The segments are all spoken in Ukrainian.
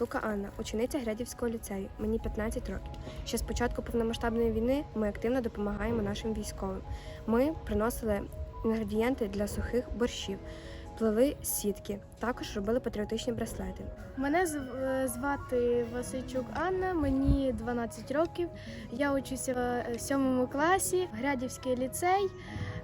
Маслука Анна, учениця Грядівського ліцею. Мені 15 років. Ще з початку повномасштабної війни ми активно допомагаємо нашим військовим. Ми приносили інгредієнти для сухих борщів, плели сітки, також робили патріотичні браслети. Мене е, звати Васильчук Анна, мені 12 років. Я учуся в е, сьомому класі, Грядівський ліцей.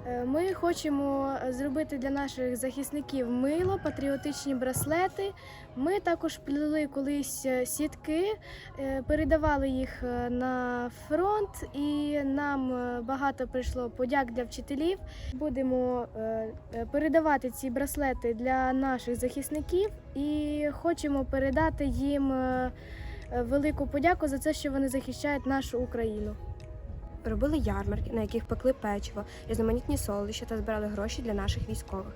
Е, Ми хочемо зробити для наших захисників мило, патріотичні браслети. Ми також плели колись е, сітки, е, передавали їх е, на фронт, і нам е, багато прийшло подяк для вчителів. Будемо е, е, передавати ці браслети для наших захисників і хочемо передати їм е, е, велику подяку за те, що вони захищають нашу Україну. Робили ярмарки, на яких пекли печиво, різноманітні солодощі та збирали гроші для наших військових.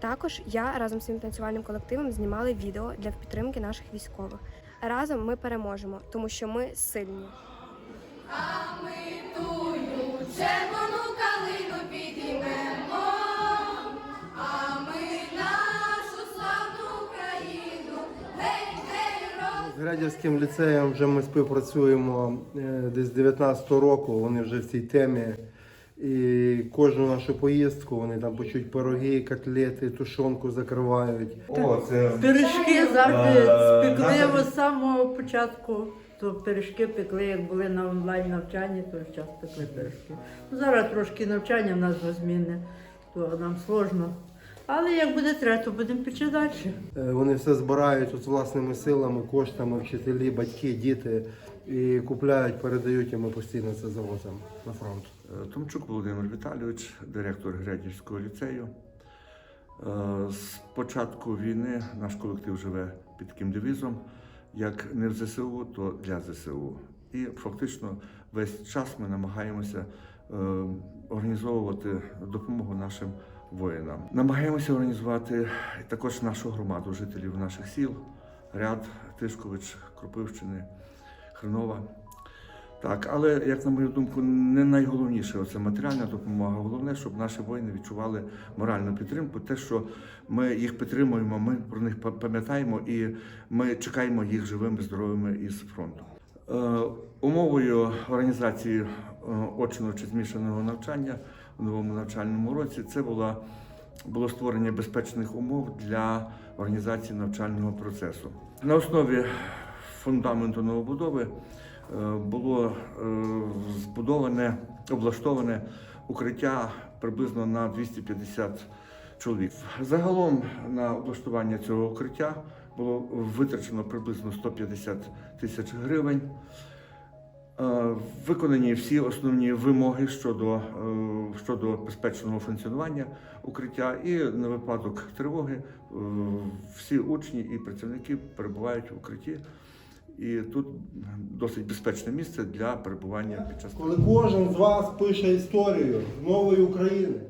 Також я разом з своїм танцювальним колективом знімали відео для підтримки наших військових. Разом ми переможемо, тому що ми сильні. Червону калину З Градівським ліцеєм вже ми співпрацюємо е, десь з 19-го року, вони вже в цій темі. І кожну нашу поїздку вони там почуть пироги, котлети, тушонку закривають. О, це Пиріжки завжди Е, спекли наша- з самого початку. То пиріжки пекли, як були на онлайн навчанні, то час пекли пиріжки. Ну, Зараз трошки навчання в нас змінне, то нам сложно. Але як буде треба, то будемо печи далі. Е, Вони все збирають от власними силами, коштами, вчителі, батьки, діти і купляють, передають, і ми постійно це завозимо на фронт. Е, Томчук Володимир Віталійович, директор Грядівського ліцею. Е, З початку війни наш колектив живе під таким девізом: як не в ЗСУ, то для ЗСУ. І фактично весь час ми намагаємося організовувати допомогу нашим воїнам. Намагаємося організувати також нашу громаду жителів наших сіл, Ряд, Тишкович, Кропивщини, Хренова. Так, але як на мою думку, не найголовніше це матеріальна допомога. Головне, щоб наші воїни відчували моральну підтримку. Те, що ми їх підтримуємо, ми про них па- пам'ятаємо і ми чекаємо їх живими, здоровими із фронту. Е, умовою організації е, очного чи змішаного навчання у новому навчальному році це була було створення безпечних умов для організації навчального процесу. На основі фундаменту новобудови е, було е, збудоване, облаштоване укриття приблизно на 250 чоловік. Загалом на облаштування цього укриття було витрачено приблизно 150 тисяч гривень. Е, Виконані всі основні вимоги щодо, е, щодо безпечного функціонування укриття, і на випадок тривоги е, всі учні і працівники перебувають в укритті. І тут досить безпечне місце для перебування під час Коли кожен з вас пише історію нової України,